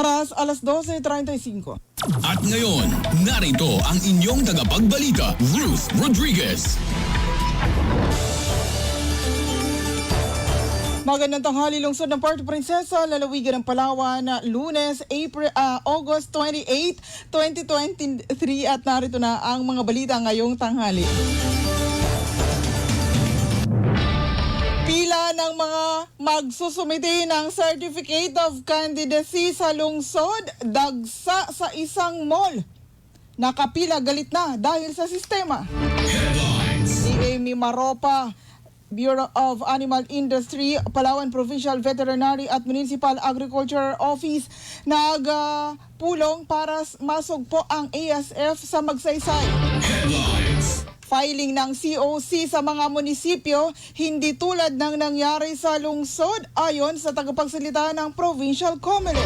Oras, alas 12.35. At ngayon, narito ang inyong tagapagbalita, Ruth Rodriguez. Magandang tanghali lungsod ng Puerto Princesa, lalawigan ng Palawan, lunes, April, ah, August 28, 2023 at narito na ang mga balita ngayong tanghali. Ng mga magsusumiti ng Certificate of Candidacy sa lungsod, dagsa sa isang mall. Nakapila galit na dahil sa sistema. Si Amy Maropa, Bureau of Animal Industry, Palawan Provincial Veterinary at Municipal Agriculture Office nagpulong para s- masugpo ang ASF sa magsaysay. Filing ng COC sa mga munisipyo hindi tulad ng nangyari sa lungsod ayon sa tagapagsalita ng Provincial Comelec.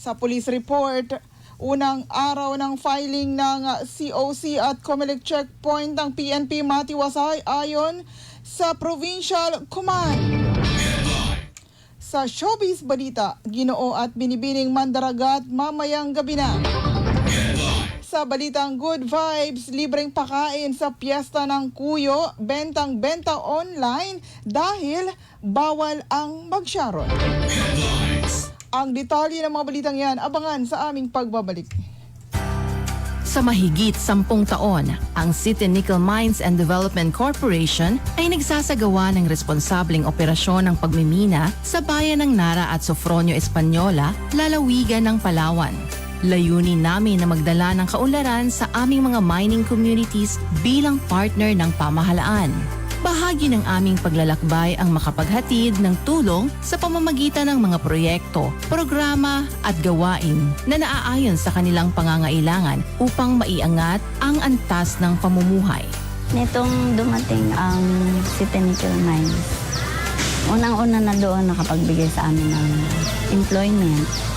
Sa police report, unang araw ng filing ng COC at Comelec checkpoint ng PNP Matiwasay ayon sa Provincial Command. Sa showbiz balita, ginoo at binibining mandaragat mamayang gabi na. Sa balitang Good Vibes, libreng pakain sa piyesta ng Kuyo, bentang-benta online dahil bawal ang magsharon. Ang detalye ng mga balitang yan, abangan sa aming pagbabalik. Sa mahigit sampung taon, ang City Nickel Mines and Development Corporation ay nagsasagawa ng responsableng operasyon ng pagmimina sa bayan ng Nara at Sofronio Española, lalawigan ng Palawan. Layunin namin na magdala ng kaunlaran sa aming mga mining communities bilang partner ng pamahalaan. Bahagi ng aming paglalakbay ang makapaghatid ng tulong sa pamamagitan ng mga proyekto, programa at gawain na naaayon sa kanilang pangangailangan upang maiangat ang antas ng pamumuhay. Nitong dumating ang City Nickel Mines, unang-una na doon nakapagbigay sa amin ng employment.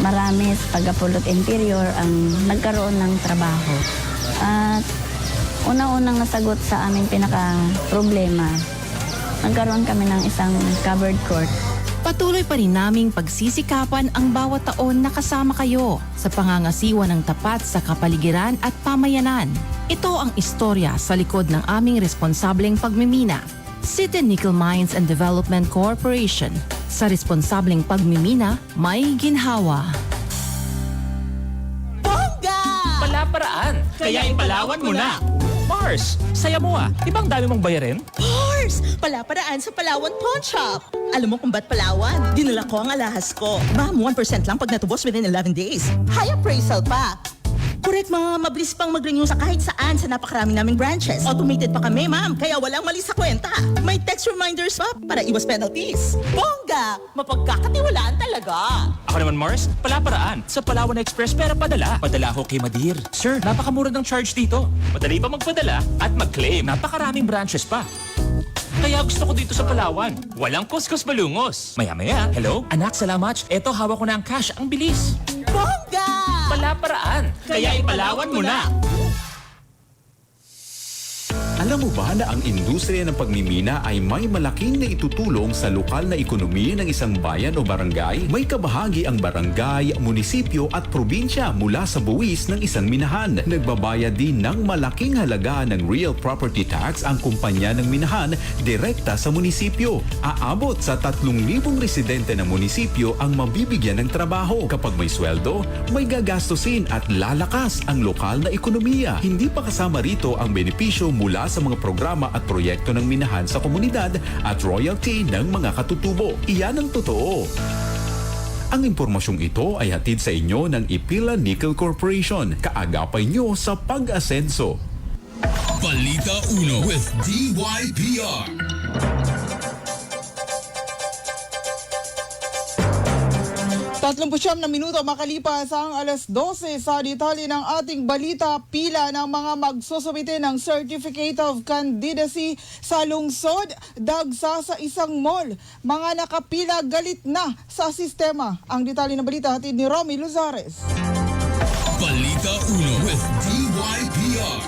Marami sa Pagapulot Interior ang nagkaroon ng trabaho. At unang-unang nasagot sa aming pinaka-problema, nagkaroon kami ng isang covered court Patuloy pa rin naming pagsisikapan ang bawat taon na kasama kayo sa pangangasiwa ng tapat sa kapaligiran at pamayanan. Ito ang istorya sa likod ng aming responsableng pagmimina. City Nickel Mines and Development Corporation. Sa responsableng pagmimina, may ginhawa. Palaparaan. Kaya ipalawan mo na. Mars, saya mo ah. Ibang dami mong bayarin? Pars! Palaparaan sa Palawan Pawn Shop. Alam mo kung ba't Palawan? Dinala ko ang alahas ko. Ma'am, 1% lang pag natubos within 11 days. High appraisal pa. Correct, ma'am. Mabilis pang mag-renew sa kahit saan sa napakarami naming branches. Automated pa kami, ma'am. Kaya walang mali sa kwenta. May text reminders pa para iwas penalties. Bongga! Mapagkakatiwalaan talaga. Ako naman Mars, palaparaan. Sa Palawan Express pera padala. Padala ho kay Madir. Sir, napakamura ng charge dito. Madali pa magpadala at mag-claim. Napakaraming branches pa. Kaya gusto ko dito sa Palawan. Walang kuskus malungos. Maya-maya, hello? Anak, salamat. Eto, hawak ko na ang cash. Ang bilis. Bongga! Palaparaan. Kaya ipalawan mo na. Alam mo ba na ang industriya ng pagmimina ay may malaking na itutulong sa lokal na ekonomiya ng isang bayan o barangay? May kabahagi ang barangay, munisipyo at probinsya mula sa buwis ng isang minahan. Nagbabayad din ng malaking halaga ng real property tax ang kumpanya ng minahan direkta sa munisipyo. Aabot sa 3,000 residente ng munisipyo ang mabibigyan ng trabaho. Kapag may sweldo, may gagastusin at lalakas ang lokal na ekonomiya. Hindi pa kasama rito ang benepisyo mula sa mga programa at proyekto ng minahan sa komunidad at royalty ng mga katutubo. Iyan ang totoo. Ang impormasyong ito ay hatid sa inyo ng Ipila Nickel Corporation. Kaagapay nyo sa pag-asenso. Balita Uno with DYPR. Tatlong siyam na minuto makalipas ang alas 12 sa detalye ng ating balita pila ng mga magsusumite ng Certificate of Candidacy sa lungsod dagsa sa isang mall. Mga nakapila galit na sa sistema. Ang detalye ng balita hatid ni Romy Luzares. Balita Uno with DYPR.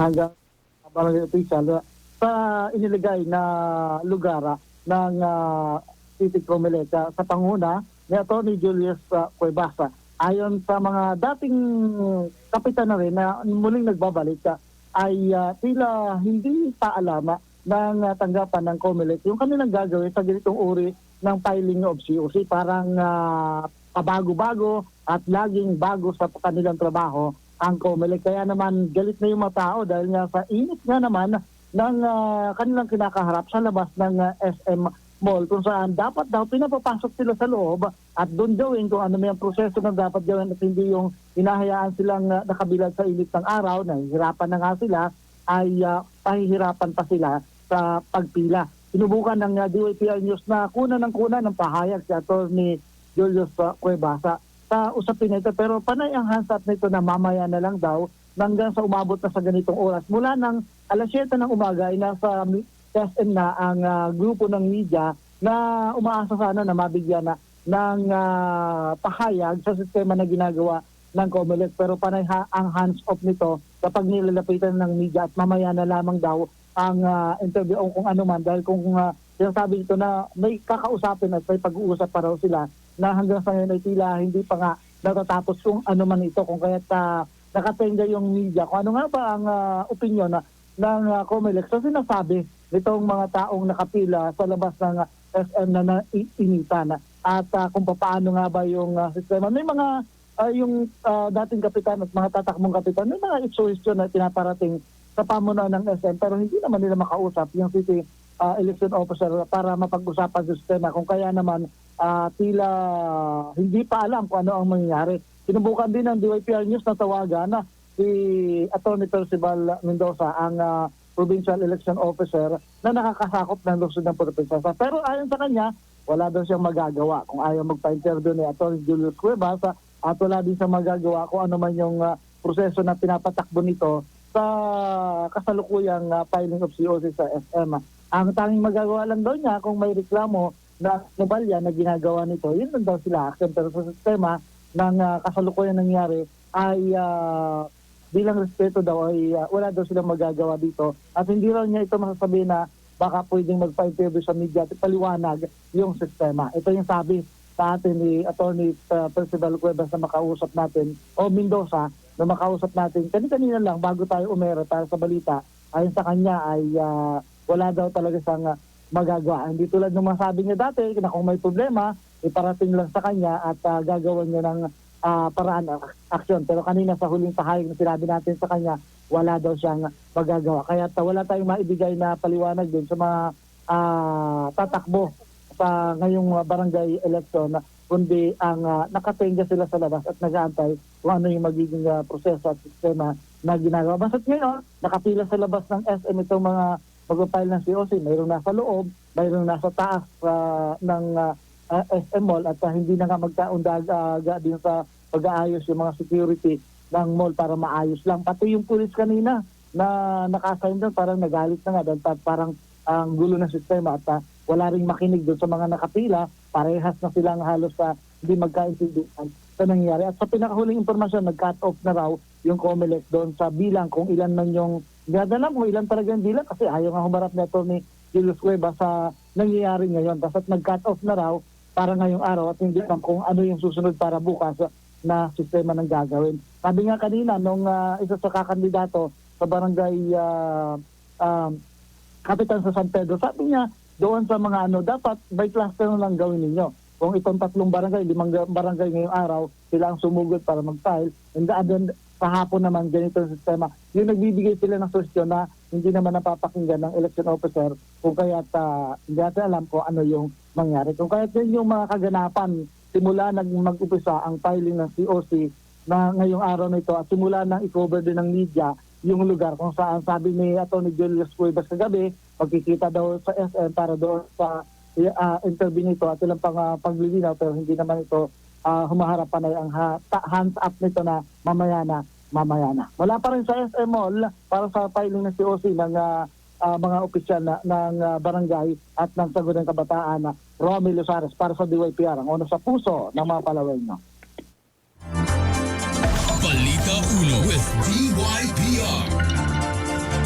hanggang barangay official sa iniligay na lugar ah, ng uh, City Comelec ah, sa panguna ni Atty. Julius uh, Cuevas. Ah, Ayon sa mga dating kapitan na rin na muling nagbabalik ay ah, tila hindi paalama ng ah, tanggapan ng Comelec yung kanilang gagawin sa ganitong uri ng filing of COC. Parang ah, pabago-bago at laging bago sa kanilang trabaho ang Comelec. Kaya naman galit na yung mga tao dahil nga sa init nga naman ng ah, kanilang kinakaharap sa labas ng ah, SM Mall kung saan dapat daw pinapapasok sila sa loob at doon gawin kung ano may proseso na dapat gawin at hindi yung hinahayaan silang ah, nakabilad sa init ng araw, nahihirapan na nga sila, ay ah, pahihirapan pa sila sa pagpila. Sinubukan ng uh, DYPR News na kuna ng kuna ng pahayag si Atty. Julius uh, Cuevasa sa usapin na ito. Pero panay ang hands up nito na mamaya na lang daw hanggang sa umabot na sa ganitong oras. Mula ng alas 7 ng umaga ay nasa SM na ang ah, grupo ng media na umaasa sana na mabigyan na ng ah, pahayag sa sistema na ginagawa ng COMELEC. Pero panay ha- ang hands off nito kapag nilalapitan ng media at mamaya na lamang daw ang ah, interview o kung ano man dahil kung uh, sinasabi nito na may kakausapin at may pag-uusap pa raw sila na hanggang sa ngayon ay tila hindi pa nga natatapos kung ano man ito kung kaya't uh, nakatenga yung media kung ano nga ba ang ah, opinion na ng uh, COMELEC? Sa sinasabi nitong mga taong nakapila sa labas ng ah, SM na naiinitan at ah, kung paano nga ba yung ah, sistema. May mga ah, yung ah, dating kapitan at mga tatakbong kapitan, may mga issue na pinaparating sa pamunuan ng SM pero hindi naman nila makausap yung city ah, election officer para mapag-usapan sa sistema. Kung kaya naman ah, tila hindi pa alam kung ano ang mangyayari. Sinubukan din ng DYPR News na tawagan na si Atty. Percival Mendoza ang ah, provincial election officer na nakakasakop ng lungsod ng Puerto. Pero ayon sa kanya, wala daw siyang magagawa kung ayaw magpa-interview ni Atty. Julius Cuevas ah, at wala din siyang magagawa kung ano man yung ah, proseso na pinapatakbo nito sa kasalukuyang ah, filing of COC sa SM. Ang tanging magagawa lang daw niya kung may reklamo na anomalya na ginagawa nito, yun lang daw sila action. Pero sa sistema ng ah, kasalukuyan nangyari ay ah, bilang respeto daw ay ah, wala daw silang magagawa dito. At hindi raw niya ito masasabi na baka pwedeng magpa-interview sa media at paliwanag yung sistema. Ito yung sabi sa atin ni Attorney uh, Percival Cuevas na makausap natin o Mendoza na makausap natin kanina-kanina lang bago tayo umera tayo sa balita ayon sa kanya ay ah, wala daw talaga siyang magagawa. Hindi tulad ng masabi niya dati na kung may problema, iparating lang sa kanya at ah, gagawan niya ng ah, paraan ak- aksyon. Pero kanina sa huling pahayag na sinabi natin sa kanya, wala daw siyang magagawa. Kaya ta- wala tayong maibigay na paliwanag din sa mga ah, tatakbo sa ngayong barangay election kundi ang uh, nakatenga sila sa labas at nag-aantay kung ano yung magiging ah, proseso at sistema na ginagawa. Basta't ngayon, nakapila sa labas ng SM itong mga mag-file ng COC. Mayroong nasa loob, mayroong nasa taas ah, ng ah, ah, SM Mall at ah, hindi na nga magkaundaga din sa pag-aayos yung mga security ng mall para maayos lang. Pati yung pulis kanina na naka-assign doon parang nagalit na nga pa- parang ang gulo ng sistema at ah, wala ring makinig doon sa mga nakapila, parehas na silang halos sa hindi magkaintindihan sa nangyari. At sa pinakahuling impormasyon, nag-cut off na raw yung COMELEC doon sa bilang kung ilan man yung dadala mo, ilan talaga yung bilang kasi ayaw nga humarap na ito ni Julius Cueva sa nangyayari ngayon. Basta nag-cut off na raw para ngayong araw at hindi alam kung ano yung susunod para bukas na sistema ng gagawin. Sabi nga kanina, nung ah, isa sa kakandidato sa barangay ah, um, kapitan sa San Pedro, sabi niya doon sa mga ano, dapat by cluster na lang gawin ninyo. Kung itong tatlong barangay, limang ga- barangay ngayong araw, sila ang sumugod para mag-file, and then sa hapon naman ganito ang sistema. Yung nagbibigay sila ng suggestion na hindi naman napapakinggan ng election officer kung kaya't ah, hindi natin alam kung ano yung mangyari. Kung kaya't yun yung mga kaganapan simula nag mag-upisa ang filing ng COC na ngayong araw na ito at simula nang i-cover din ng media yung lugar kung saan sabi ni Atty. Julius Cuevas kagabi, pagkikita daw sa SM para doon sa uh, interview nito at ilang pang uh, paglilinaw pero hindi naman ito ah, humaharap na ang ha- hands up nito na mamaya na, mamaya na. Wala pa rin sa SM Mall para sa filing ng COC ng ah, ah, mga opisyal na, ng ah, barangay at ng Sagudan Kabataan na Romy Lusares para sa DYPR, ang una sa puso ng mga Palawenyo. Balita Uno with DYPR.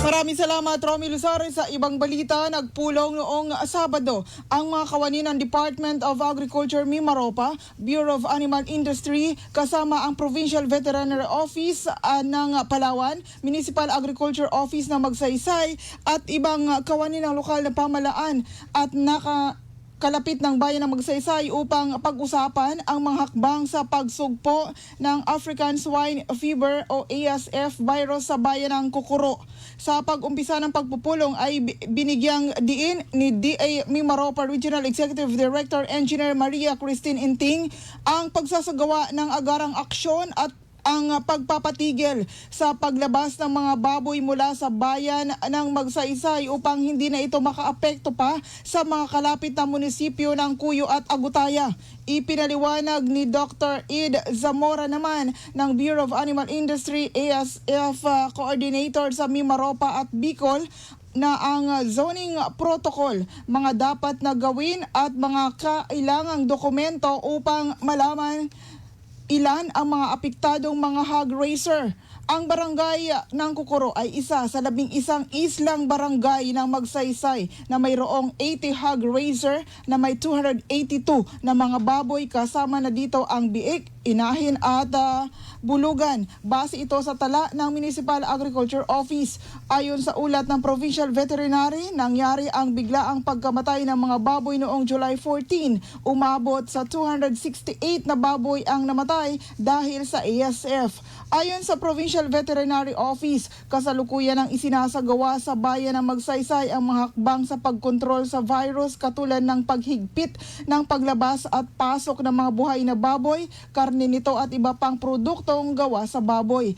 Maraming salamat, Romy Luzar. Sa ibang balita, nagpulong noong Sabado ang mga kawani ng Department of Agriculture Mimaropa, Bureau of Animal Industry, kasama ang Provincial Veterinary Office ah, ng Palawan, Municipal Agriculture Office ng Magsaysay, at ibang kawani ng lokal na pamalaan at naka kalapit ng bayan ng Magsaysay upang pag-usapan ang mga hakbang sa pagsugpo ng African Swine Fever o ASF virus sa bayan ng Kukuro. Sa pag-umpisa ng pagpupulong ay bi- binigyang diin ni DA Mimaropa Regional Executive Director Engineer Maria Christine Inting ang pagsasagawa ng agarang aksyon at ang pagpapatigil sa paglabas ng mga baboy mula sa bayan ng Magsaysay upang hindi na ito makaapekto pa sa mga kalapit na munisipyo ng Cuyo at Agutaya. Ipinaliwanag ni Dr. Ed Zamora naman ng Bureau of Animal Industry ASF uh, Coordinator sa Mimaropa at Bicol na ang zoning protocol, mga dapat na gawin at mga kailangang dokumento upang malaman ilan ang mga apektadong mga hog raiser. Ang barangay ng Kukuro ay isa sa labing isang islang barangay ng Magsaysay na mayroong 80 hog raiser na may 282 na mga baboy kasama na dito ang biik, inahin at ah, bulugan. Base ito sa tala ng Municipal Agriculture Office. Ayon sa ulat ng Provincial Veterinary, nangyari ang biglaang pagkamatay ng mga baboy noong July 14. Umabot sa 268 na baboy ang namatay dahil sa ASF. Ayon sa Provincial Veterinary Office, kasalukuyan ang isinasagawa sa bayan ng Magsaysay ang mga hakbang sa pagkontrol sa virus katulad ng paghigpit ng paglabas at pasok ng mga buhay na baboy, karne nito at iba pang produktong gawa sa baboy.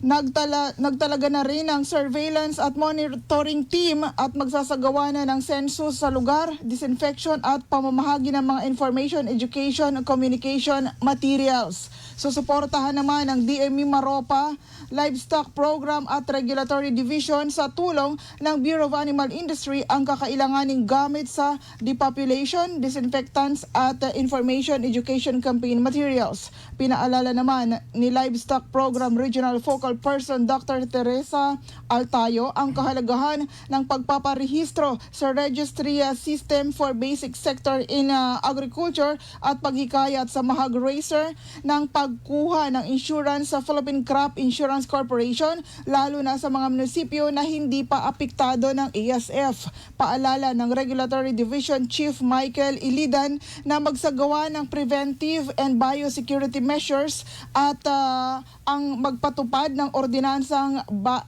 Nagtala, nagtalaga na rin ang surveillance at monitoring team at magsasagawa na ng census sa lugar, disinfection at pamamahagi ng mga information, education, communication materials. Susuportahan naman ng DME Maropa Livestock Program at Regulatory Division sa tulong ng Bureau of Animal Industry ang kakailanganing gamit sa depopulation, disinfectants at information education campaign materials. Pinaalala naman ni Livestock Program Regional Focal Person Dr. Teresa Altayo ang kahalagahan ng pagpaparehistro sa Registry System for Basic Sector in uh, Agriculture at paghikayat sa mahag racer ng pagkuha ng insurance sa Philippine Crop Insurance Corporation lalo na sa mga munisipyo na hindi pa apektado ng ASF. Paalala ng Regulatory Division Chief Michael Ilidan na magsagawa ng preventive and biosecurity measures at ah, ang magpatupad ng ordinansang ba-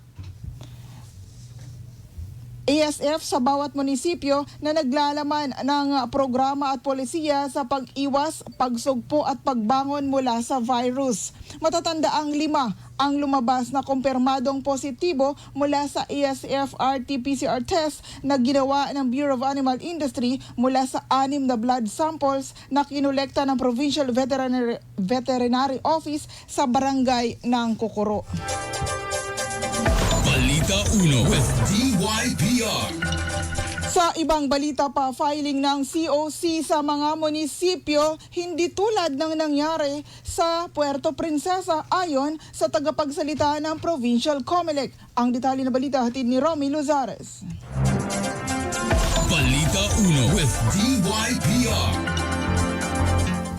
ASF sa bawat munisipyo na naglalaman ng programa at polisiya sa pag-iwas, pagsugpo at pagbangon mula sa virus. Matatanda ang lima ang lumabas na kumpirmadong positibo mula sa ASF RT-PCR test na ginawa ng Bureau of Animal Industry mula sa anim na blood samples na kinolekta ng Provincial Veterinary, Veterinary Office sa barangay ng Kukuro. Balita Uno with DYPR. Sa ibang balita pa, filing ng COC sa mga munisipyo hindi tulad ng nangyari sa Puerto Princesa ayon sa tagapagsalita ng Provincial Comelec. Ang detalye na balita hatid ni Romy Luzares. Balita Uno with DYPR.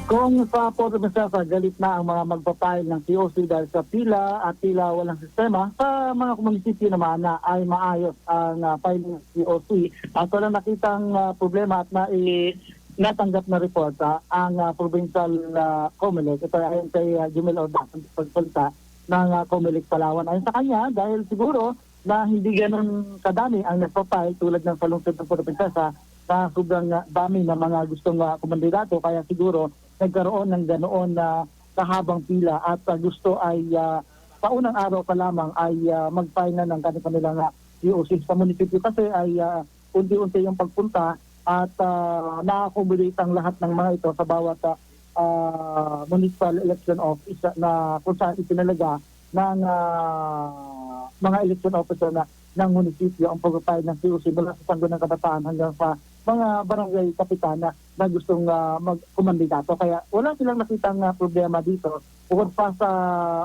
Kung sa Puerto Princesa, galit na ang mga magpapile ng COC dahil sa pila at tila walang sistema, sa mga munisipyo naman na ay maayos ang uh, filing ng COC at walang nakitang ah, problema at na natanggap na report ah, ang ah, provincial uh, COMELEC. Ito ay kay uh, Jumel Orda, pagpunta ng uh, COMELEC Palawan. Ayon sa kanya, dahil siguro na hindi ganun kadami ang nagpapile tulad ng sa lungsod ng Puerto Princesa na sobrang uh, dami ng mga gustong uh, kumandidato kaya siguro nagkaroon ng ganoon na kahabang pila at uh, gusto ay uh, paunang araw pa lamang ay uh, mag-file na ng kanilang uh, COC sa munisipyo kasi ay uh, unti-unti yung pagpunta at uh, na-accommodate ang lahat ng mga ito sa bawat uh, municipal election office na kung saan itinalaga ng uh, mga election officer na ng munisipyo ang pagpapayag ng COC mula sa Sangguniang Kabataan hanggang sa mga barangay kapitana na gustong uh, magkumandidato. Kaya wala silang nakitang uh, problema dito. Bukod pa sa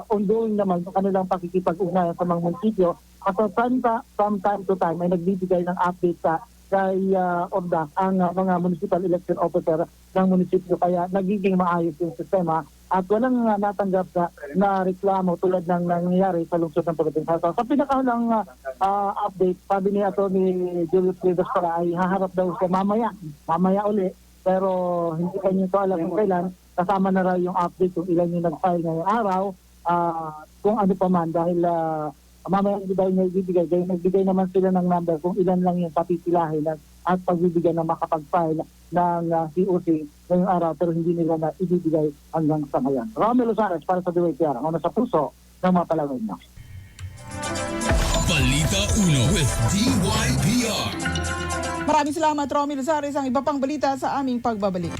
ongoing naman yung kanilang pakikipag-ugnayan sa mga munisipyo, at from, ta- from time to time ay nagbibigay ng update sa kay uh, ORDAC ang uh, mga municipal election officer ng munisipyo. Kaya nagiging maayos yung sistema at walang uh, natanggap na, na reklamo tulad ng nangyayari sa lungsod ng Pagdating Sa pinakaunang uh, uh, update, sabi ni Atty. Julius Rivas para ay haharap daw siya mamaya, mamaya uli. Pero hindi pa niyo ito alam kung kailan. Kasama na raw yung update kung ilan yung nag-file ngayong araw ah, kung ano pa man dahil uh, mamaya hindi daw niya ibibigay dahil nagbigay naman sila ng number kung ilan lang yung papipilihin at, at pagbibigyan ng makapag-file ng uh, COC ngayong araw pero hindi nila na ibibigay hanggang sa ngayon. Romel Lozarez para sa Tiara, una sa puso ng mga palawin niyo. Balita Uno with DYPR. Maraming salamat, Romy Lazares. Ang iba pang balita sa aming pagbabalik.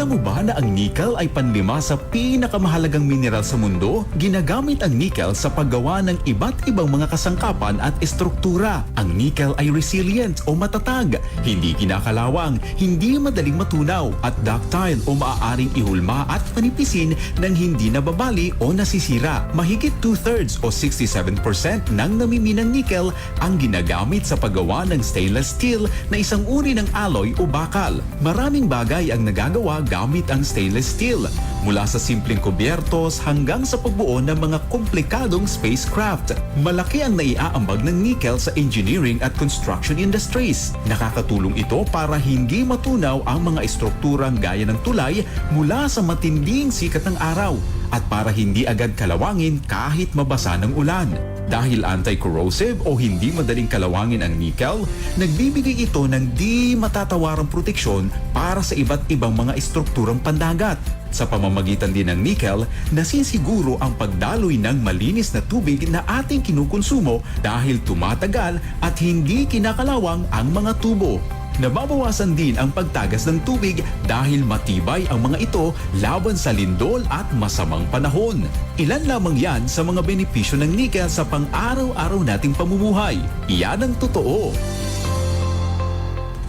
Alam mo ba na ang nickel ay panlima sa pinakamahalagang mineral sa mundo? Ginagamit ang nickel sa paggawa ng iba't ibang mga kasangkapan at estruktura. Ang nickel ay resilient o matatag, hindi kinakalawang, hindi madaling matunaw at ductile o maaaring ihulma at panipisin ng hindi nababali o nasisira. Mahigit two-thirds o 67% ng namiminang nickel ang ginagamit sa paggawa ng stainless steel na isang uri ng alloy o bakal. Maraming bagay ang nagagawa gamit ang stainless steel, mula sa simpleng kubyertos hanggang sa pagbuo ng mga komplikadong spacecraft. Malaki ang naiaambag ng nickel sa engineering at construction industries. Nakakatulong ito para hindi matunaw ang mga estrukturang gaya ng tulay mula sa matinding sikat ng araw at para hindi agad kalawangin kahit mabasa ng ulan. Dahil anti-corrosive o hindi madaling kalawangin ang nickel, nagbibigay ito ng di matatawarang proteksyon para sa iba't ibang mga estrukturang pandagat. Sa pamamagitan din ng nickel, nasisiguro ang pagdaloy ng malinis na tubig na ating kinukonsumo dahil tumatagal at hindi kinakalawang ang mga tubo. Nababawasan din ang pagtagas ng tubig dahil matibay ang mga ito laban sa lindol at masamang panahon. Ilan lamang yan sa mga benepisyo ng nickel sa pang-araw-araw nating pamumuhay. Iyan ang totoo.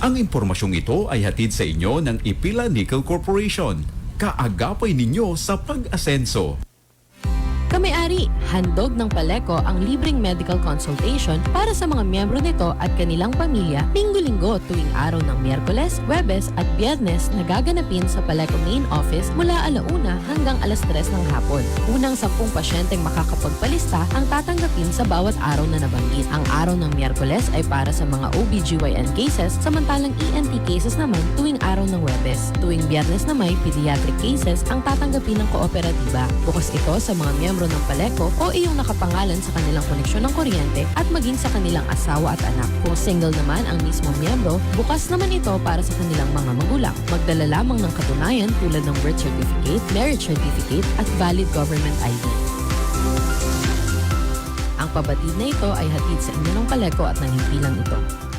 Ang impormasyong ito ay hatid sa inyo ng Ipila Nickel Corporation. Kaagapay ninyo sa pag-asenso. Handog ng Paleco ang libreng medical consultation para sa mga miyembro nito at kanilang pamilya linggo-linggo tuwing araw ng Miyerkules, Webes at Biyernes na gaganapin sa Paleco Main Office mula alauna hanggang alas 3 ng hapon. Unang sampung pasyenteng makakapagpalista ang tatanggapin sa bawat araw na nabanggit. Ang araw ng Miyerkules ay para sa mga OBGYN cases samantalang ENT cases naman tuwing araw ng Webes. Tuwing Biyernes na may pediatric cases ang tatanggapin ng kooperatiba. Bukas ito sa mga miyembro ng Paleco o iyong nakapangalan sa kanilang koneksyon ng kuryente at maging sa kanilang asawa at anak. Kung single naman ang mismong miyembro, bukas naman ito para sa kanilang mga magulang. Magdala lamang ng katunayan tulad ng birth certificate, marriage certificate at valid government ID. Ang pabatid na ito ay hatid sa inyo ng Paleco at ng himpilang ito.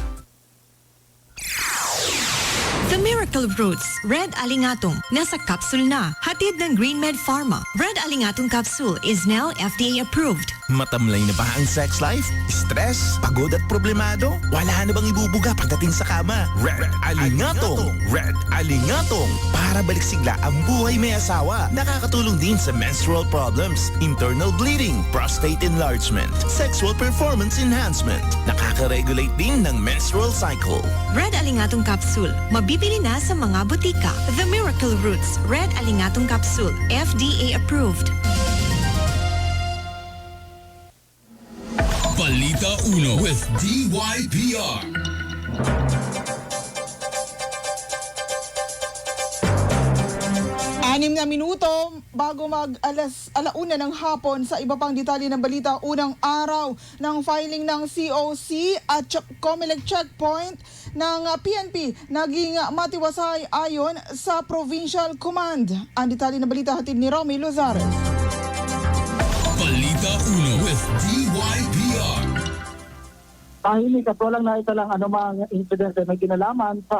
Miracle Roots Red Alingatong nasa capsule na. Hatid ng GreenMed Pharma. Red Alingatong capsule is now FDA approved. Matamlay na ba ang sex life? Stress? Pagod at problemado? Wala na bang ibubuga pagdating sa kama? Red Alingatong! Red Alingatong! Para balik sigla ang buhay may asawa. Nakakatulong din sa menstrual problems, internal bleeding, prostate enlargement, sexual performance enhancement. Nakaka-regulate din ng menstrual cycle. Red Alingatong capsule. Mabibili na sa mga butika. The Miracle Roots Red Alingatong capsule. FDA approved. Balita Uno with DYPR. Anim na minuto bago mag alas alauna ng hapon sa iba pang detalye ng balita unang araw ng filing ng COC at Ch- Comelec checkpoint ng PNP naging matiwasay ayon sa Provincial Command. Ang detalye ng balita hatid ni Romy Lozares. Balita Uno with DYPR. tahimik at walang naitalang anumang insidente may kinalaman sa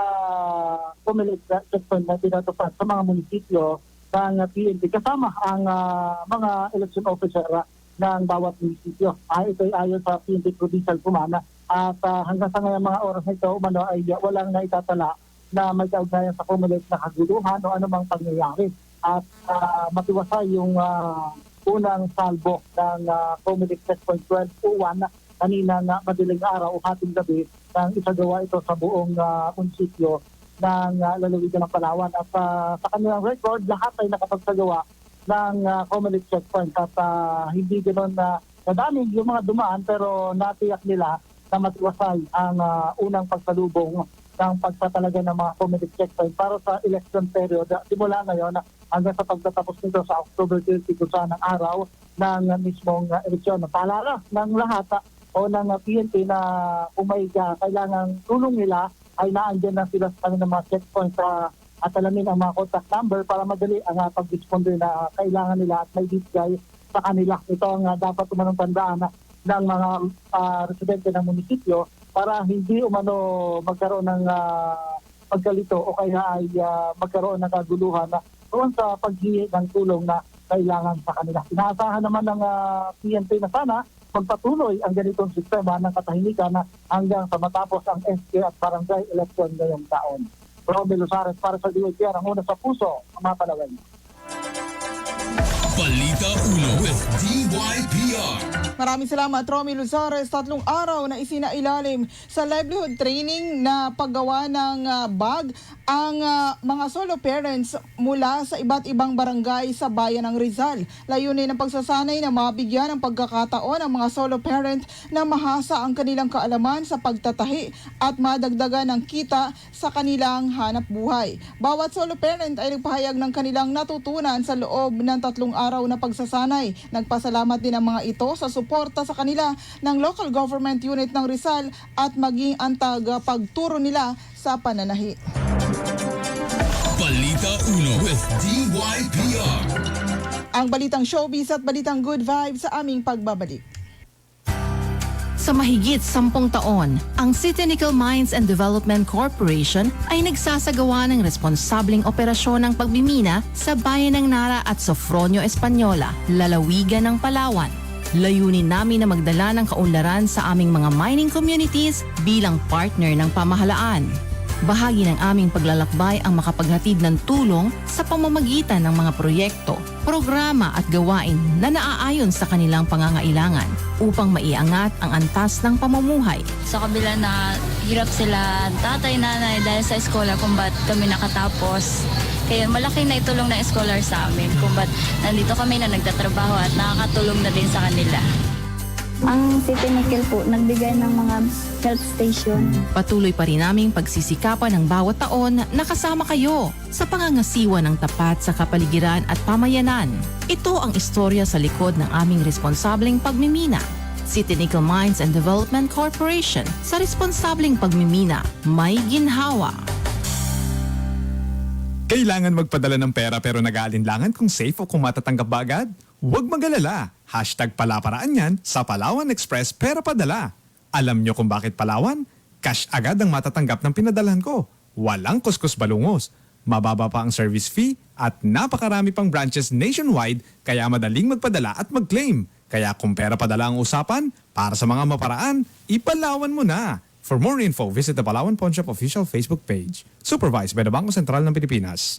Comelec checkpoint na tinatupad sa mga munisipyo ng uh, PNP kasama ang ah, mga election officer ah, ng bawat munisipyo. Ah, ito ay ayon sa PNP Provincial Kumana at ah, hanggang sa ngayong mga oras na ito umano ay ah, walang naitatala na may kaugnayan sa Comelec na kaguluhan o anumang pangyayari at ah, matiwasay yung ah, unang salbo ng uh, Checkpoint 1201 kanina na madaling araw o hating gabi nang isagawa ito sa buong uh, munisipyo ng uh, lalawigan ng Palawan. At ah, sa kanilang record, lahat ay nakapagsagawa ng uh, Comelec Checkpoint at ah, hindi ganoon na nadaming yung mga dumaan pero natiyak nila na matiwasay ang ah, unang pagsalubong ng pagtatalaga ng mga Comelec Checkpoint para sa election period simula ngayon hanggang sa pagtatapos nito sa October 30 kung saan ang araw ng uh, mismong uh, eleksyon. Paalala ng lahat ah, o ng uh, PNP na kung may uh, kailangang tulong nila ay naandyan na sila sa kanilang mga checkpoints sa at alamin ang mga contact number para madali ang uh, pag-responde na uh, kailangan nila at may bigay sa kanila. Ito ang uh, dapat umanong tandaan uh, ng mga uh, residente ng munisipyo para hindi umano magkaroon ng uh, pagkalito o kaya ay uh, magkaroon ng kaguluhan na doon sa paghingi ng tulong na kailangan sa kanila. Inaasahan naman ng uh, PNP na sana magpatuloy ang ganitong sistema ng katahimikan na hanggang sa matapos ang SK at barangay election ngayong taon. Romel Lusares para sa DOTR, ang una sa puso, ang mga palaway. Balita Uno with DYPR. Maraming salamat, Romy Luzares. Tatlong araw na isinailalim sa livelihood training na paggawa ng ah, bag ang ah, mga solo parents mula sa iba't ibang barangay sa bayan ng Rizal. Layunin ng pagsasanay na mabigyan ng pagkakataon ang mga solo parent na mahasa ang kanilang kaalaman sa pagtatahi at madagdagan ng kita sa kanilang hanap buhay. Bawat solo parent ay nagpahayag ng kanilang natutunan sa loob ng tatlong araw na pagsasanay. Nagpasalamat din ang mga ito sa suporta sa kanila ng local government unit ng Rizal at maging ang tagapagturo nila sa pananahi. Balita Uno with DYPR. Ang balitang showbiz at balitang good vibes sa aming pagbabalik. Sa mahigit sampung taon, ang City Nickel Mines and Development Corporation ay nagsasagawa ng responsableng operasyon ng pagmimina sa bayan ng Nara at Sofronio Española, lalawigan ng Palawan. Layunin namin na magdala ng kaunlaran sa aming mga mining communities bilang partner ng pamahalaan. Bahagi ng aming paglalakbay ang makapaghatid ng tulong sa pamamagitan ng mga proyekto, programa at gawain na naaayon sa kanilang pangangailangan upang maiangat ang antas ng pamumuhay. sa kabila na hirap sila tatay, nanay dahil sa eskola kung ba't kami nakatapos. Kaya malaki na itulong ng scholar sa amin kung ba't nandito kami na nagtatrabaho at nakakatulong na din sa kanila. Ang City Nickel po, nagbigay ng mga health station. Patuloy pa rin naming pagsisikapan ng bawat taon na kasama kayo sa pangangasiwa ng tapat sa kapaligiran at pamayanan. Ito ang istorya sa likod ng aming responsableng pagmimina. City Nickel Mines and Development Corporation sa responsableng pagmimina may ginhawa. Kailangan magpadala ng pera pero nag-aalinlangan kung safe o kung matatanggap ba agad? Huwag magalala. Hashtag palaparaan yan sa Palawan Express Pera Padala. Alam nyo kung bakit Palawan? Cash agad ang matatanggap ng pinadalhan ko. Walang kuskus balungos. Mababa pa ang service fee at napakarami pang branches nationwide kaya madaling magpadala at mag-claim. Kaya kung pera padala ang usapan, para sa mga maparaan, ipalawan mo na. For more info, visit the Palawan Pawn Shop official Facebook page. Supervised by the Bangko Sentral ng Pilipinas.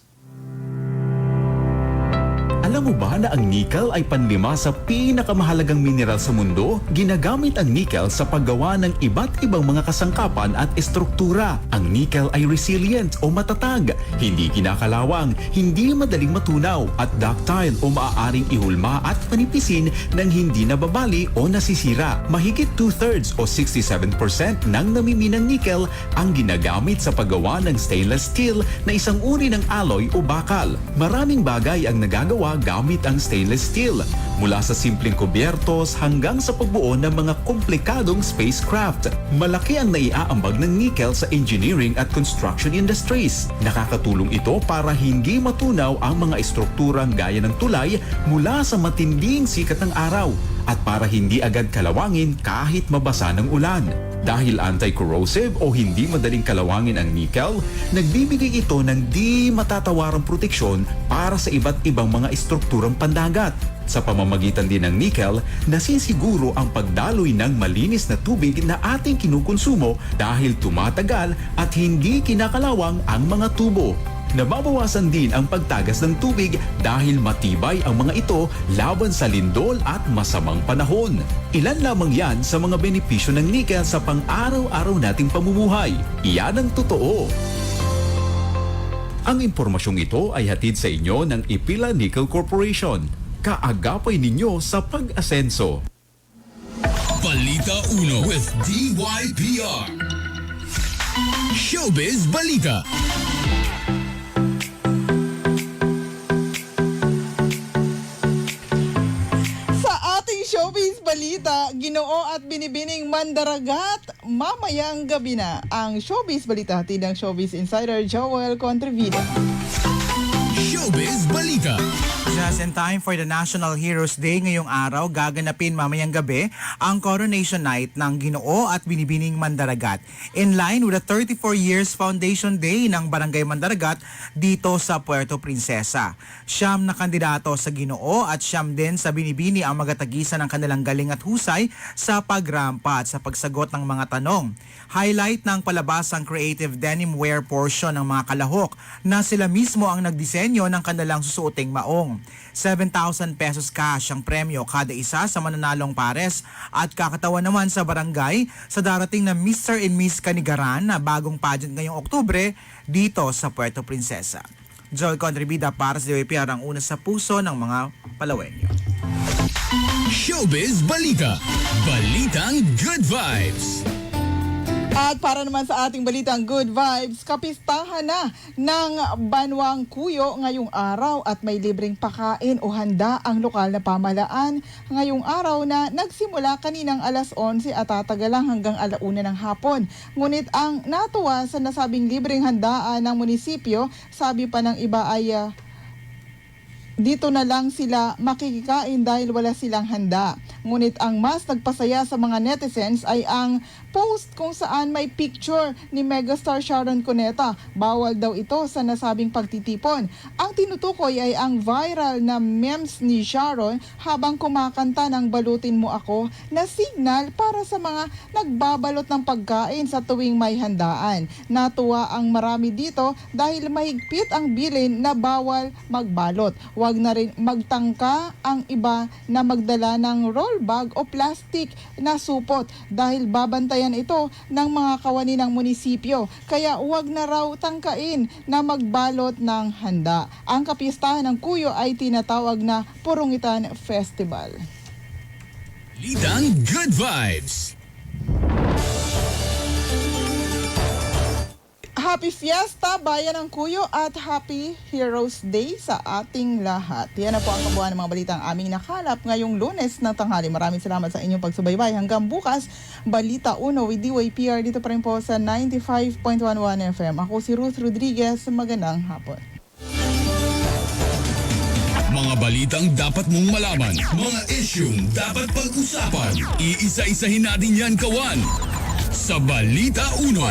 Alam mo ba na ang nickel ay panlima sa pinakamahalagang mineral sa mundo? Ginagamit ang nickel sa paggawa ng iba't ibang mga kasangkapan at estruktura. Ang nickel ay resilient o matatag, hindi kinakalawang, hindi madaling matunaw at ductile o maaaring ihulma at panipisin ng hindi nababali o nasisira. Mahigit two-thirds o 67% ng namiminang nickel ang ginagamit sa paggawa ng stainless steel na isang uri ng alloy o bakal. Maraming bagay ang nagagawa gamit ang stainless steel. Mula sa simpleng kubyertos hanggang sa pagbuo ng mga komplikadong spacecraft. Malaki ang naiaambag ng nickel sa engineering at construction industries. Nakakatulong ito para hindi matunaw ang mga estrukturang gaya ng tulay mula sa matinding sikat ng araw. At para hindi agad kalawangin kahit mabasa ng ulan. Dahil anti-corrosive o hindi madaling kalawangin ang nickel, nagbibigay ito ng di matatawarang proteksyon para sa iba't ibang mga estrukturang pandagat. Sa pamamagitan din ng nickel, nasisiguro ang pagdaloy ng malinis na tubig na ating kinukonsumo dahil tumatagal at hindi kinakalawang ang mga tubo. Nababawasan din ang pagtagas ng tubig dahil matibay ang mga ito laban sa lindol at masamang panahon. Ilan lamang yan sa mga benepisyo ng nickel sa pang-araw-araw nating pamumuhay. Iyan ang totoo. Ang impormasyong ito ay hatid sa inyo ng Ipila Nickel Corporation. Kaagapay ninyo sa pag-asenso. Balita Uno with DYPR. Showbiz Balita. Balita, ginoo at binibining mandaragat, mamayang gabi na ang showbiz balita ng showbiz insider Joel Contrevida. Showbiz Balita. Just in time for the National Heroes Day ngayong araw, gaganapin mamayang gabi ang coronation night ng Ginoo at Binibining Mandaragat. In line with the 34 years Foundation Day ng Barangay Mandaragat dito sa Puerto Princesa. Siyam na kandidato sa Ginoo at siyam din sa Binibini ang magatagisan ng kanilang galing at husay sa pagrampa at sa pagsagot ng mga tanong. Highlight ng palabas ang creative denim wear portion ng mga kalahok na sila mismo ang nagdisenyo ng kanilang susuoting maong. 7,000 pesos cash ang premyo kada isa sa mananalong pares at kakatawa naman sa barangay sa darating na Mr. and Miss Kanigaran na bagong pageant ngayong Oktubre dito sa Puerto Princesa. Joel Contribida para sa DWPR ang una sa puso ng mga Palawenyo. Showbiz Balita. Balitang Good Vibes. At para naman sa ating balitang good vibes, kapistahan na ng Banwang Kuyo ngayong araw at may libreng pakain o handa ang lokal na pamalaan ngayong araw na nagsimula kaninang alas 11 at tatagalang hanggang alauna ng hapon. Ngunit ang natuwa sa nasabing libreng handaan ng munisipyo, sabi pa ng iba ay ah, dito na lang sila makikikain dahil wala silang handa. Ngunit ang mas nagpasaya sa mga netizens ay ang post kung saan may picture ni megastar Sharon Cuneta. Bawal daw ito sa nasabing pagtitipon. Ang tinutukoy ay ang viral na memes ni Sharon habang kumakanta ng Balutin Mo Ako na signal para sa mga nagbabalot ng pagkain sa tuwing may handaan. Natuwa ang marami dito dahil mahigpit ang bilin na bawal magbalot. Huwag na rin magtangka ang iba na magdala ng roll bag o plastic na supot dahil babantayan ito ng mga kawani ng munisipyo. Kaya huwag na raw tangkain na magbalot ng handa. Ang kapistahan ng Kuyo ay tinatawag na Purungitan Festival. Balitang Good Vibes. Happy Fiesta, Bayan ng Kuyo at Happy Heroes Day sa ating lahat. Yan na po ang kabuuan ng mga balitang aming nakalap ngayong lunes ng tanghali. Maraming salamat sa inyong pagsubaybay. Hanggang bukas, Balita Uno with DYPR dito pa rin po sa 95.11 FM. Ako si Ruth Rodriguez. Magandang hapon. Mga balitang dapat mong malaman. Mga isyung dapat pag-usapan. Iisa-isahin natin yan kawan. Sa Balita Uno.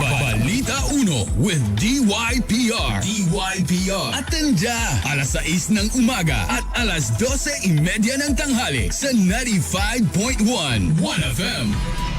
Balita Uno with DYPR. DYPR. Atenda. Alas 6 ng umaga at alas 12.30 ng tanghali sa 95.1 1FM.